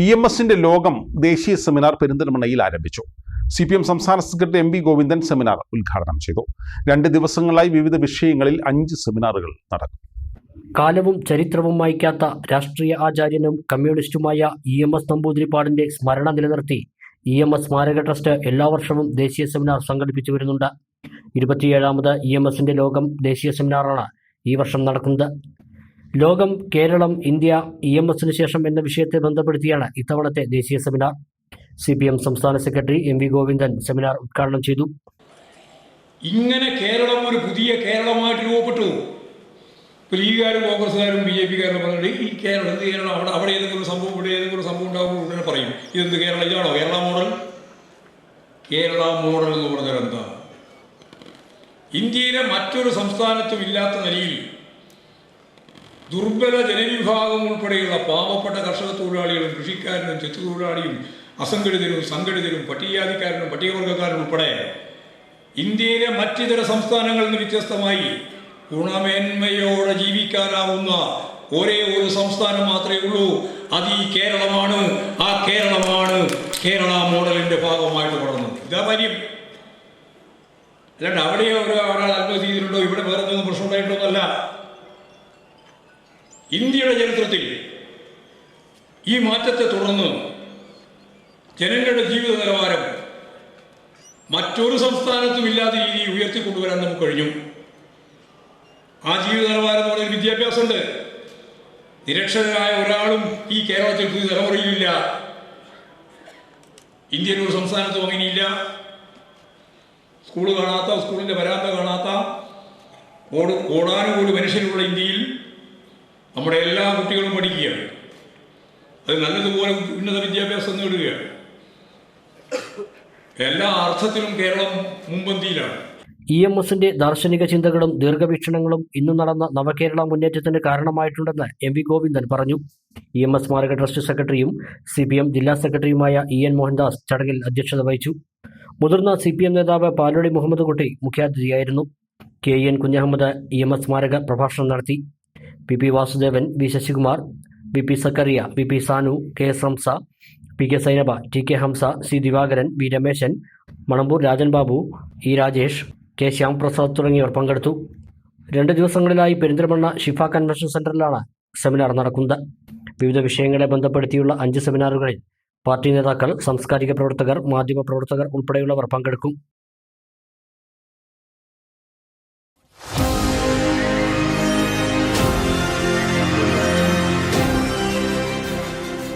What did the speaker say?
E M എസിന്റെ ലോകം ദേശീയ സെമിനാർ പെരിന്തൽമണ്ണയിൽ ആരംഭിച്ചു. സി പി എം സംസ്ഥാന secretary M V Govindan seminar ഉദ്ഘാടനം ചെയ്തു. രണ്ട് ദിവസങ്ങളായി വിവിധ വിഷയങ്ങളിൽ അഞ്ച് സെമിനാറുകൾ നടക്കും. കാലവും ചരിത്രവും വായിക്കാത്ത രാഷ്ട്രീയ ആചാര്യനും കമ്മ്യൂണിസ്റ്റുമായ ഇ എം എസ് നമ്പൂതിരിപ്പാടിന്റെ സ്മരണ നിലനിർത്തി ഇ എം എസ് സ്മാരക ട്രസ്റ്റ് എല്ലാ വർഷവും ദേശീയ സെമിനാർ സംഘടിപ്പിച്ചു വരുന്നുണ്ട്. ഇരുപത്തിയേഴാമത് ഇ എം എസിന്റെ ലോകം ദേശീയ സെമിനാറാണ് ഈ വർഷം നടക്കുന്നത്. ലോകം കേരളം ഇന്ത്യ ഇ എം എസിന് ശേഷം എന്ന വിഷയത്തെ ബന്ധപ്പെടുത്തിയാണ് ഇത്തവണത്തെ ദേശീയ സെമിനാർ. സി പി എം സംസ്ഥാന secretary M V Govindan seminar ഉദ്ഘാടനം ചെയ്തു. ഇങ്ങനെ കേരളം ഒരു പുതിയ കേരളമായിട്ട് രൂപപ്പെട്ടു. ഇപ്പോൾ ലീഗുകാരും കോൺഗ്രസ്സുകാരും ബി ജെ പിക്കാരും പറഞ്ഞിട്ട് ഈ കേരളം എന്ത് കേരളം? അവിടെ അവിടെ ഏതെങ്കിലും സംഭവം ഇവിടെ ഏതെങ്കിലും സംഭവം ഉണ്ടാകുമ്പോൾ ഉടനെ പറയും. ഇതെന്ത് കേരളം? ഇതാണോ കേരള മോഡൽ? കേരള മോഡൽ എന്ന് പറഞ്ഞാൽ എന്താ? ഇന്ത്യയിലെ മറ്റൊരു സംസ്ഥാനത്തും ഇല്ലാത്ത നിലയിൽ ദുർബല ജനവിഭാഗം ഉൾപ്പെടെയുള്ള പാവപ്പെട്ട കർഷക തൊഴിലാളികളും കൃഷിക്കാരനും ചെത്തു തൊഴിലാളിയും അസംഘടിതരും സംഘടിതരും പട്ടികജാതിക്കാരനും പട്ടികവർഗക്കാരനും ഉൾപ്പെടെ ഇന്ത്യയിലെ മറ്റിതര സംസ്ഥാനങ്ങളിൽ നിന്ന് വ്യത്യസ്തമായി ഗുണമേന്മയോടെ ജീവിക്കാനാവുന്ന ഒരേ ഒരു സംസ്ഥാനം മാത്രമേ ഉള്ളൂ. അത് ഈ കേരളമാണ്. ആ കേരളമാണ് കേരള മോഡലിന്റെ ഭാഗമായിട്ട് വളർന്നത്. ഇതാ കാര്യം അല്ലാണ്ട് അവിടെ ഒരു ഒരാൾ അത്ഭുത ചെയ്തിട്ടുണ്ടോ ഇവിടെ വേറെ എന്തെങ്കിലും പ്രശ്നം എന്നല്ല. ഇന്ത്യയുടെ ചരിത്രത്തിൽ ഈ മാറ്റത്തെ തുടർന്ന് ജനങ്ങളുടെ ജീവിത നിലവാരം മറ്റൊരു സംസ്ഥാനത്തും ഇല്ലാത്ത രീതിയിൽ ഉയർത്തിക്കൊണ്ടുവരാൻ നമുക്ക് കഴിഞ്ഞു. ആ ജീവിത നിലവാരം എന്ന് വിദ്യാഭ്യാസമുണ്ട്. നിരക്ഷരായ ഒരാളും ഈ കേരളത്തിൽ പുതിയ തലമുറയിലില്ല. ഇന്ത്യയിൽ ഒരു സംസ്ഥാനത്തും അങ്ങനെയില്ല. സ്കൂൾ കാണാത്ത സ്കൂളിന്റെ വരാന്ത കാണാത്ത ഓടാനുകൂടി മനുഷ്യരുള്ള ഇന്ത്യയിൽ നമ്മുടെ എല്ലാ കുട്ടികളും പഠിക്കുകയാണ്. അത് നല്ലതുപോലെ ഉന്നത വിദ്യാഭ്യാസം നേടുകയാണ്. എല്ലാ അർത്ഥത്തിലും കേരളം മുൻപന്തിയിലാണ്. ഇ എം എസിന്റെ ദാർശനിക ചിന്തകളും ദീർഘവീക്ഷണങ്ങളും ഇന്ന് നടന്ന നവകേരള മുന്നേറ്റത്തിന് കാരണമായിട്ടുണ്ടെന്ന് എം വി ഗോവിന്ദൻ പറഞ്ഞു. ഇ എം എസ് സ്മാരക ട്രസ്റ്റ് സെക്രട്ടറിയും സി പി എം ജില്ലാ സെക്രട്ടറിയുമായ ഇ എൻ മോഹൻദാസ് ചടങ്ങിൽ അധ്യക്ഷത വഹിച്ചു. മുതിർന്ന സി പി എം നേതാവ് Palodi Muhammad Kutty മുഖ്യാതിഥിയായിരുന്നു. K N Kunhahammed E M S സ്മാരക പ്രഭാഷണം നടത്തി. P P Vasudevan V Sasikumar V P Zakaria V P Sanu K S Hamsa P K Zainaba T K Hamsa C Divakaran V Rameshan Manampur Rajan Babu E Rajesh K Shyamprasad തുടങ്ങിയവർ പങ്കെടുത്തു. രണ്ട് ദിവസങ്ങളിലായി Perinthalmanna Shifa convention സെന്ററിലാണ് seminar നടക്കുന്നത്. വിവിധ വിഷയങ്ങളെ ബന്ധപ്പെടുത്തിയുള്ള അഞ്ച് സെമിനാറുകളിൽ party നേതാക്കൾ സാംസ്കാരിക പ്രവർത്തകർ മാധ്യമ പ്രവർത്തകർ ഉൾപ്പെടെയുള്ളവർ പങ്കെടുക്കും.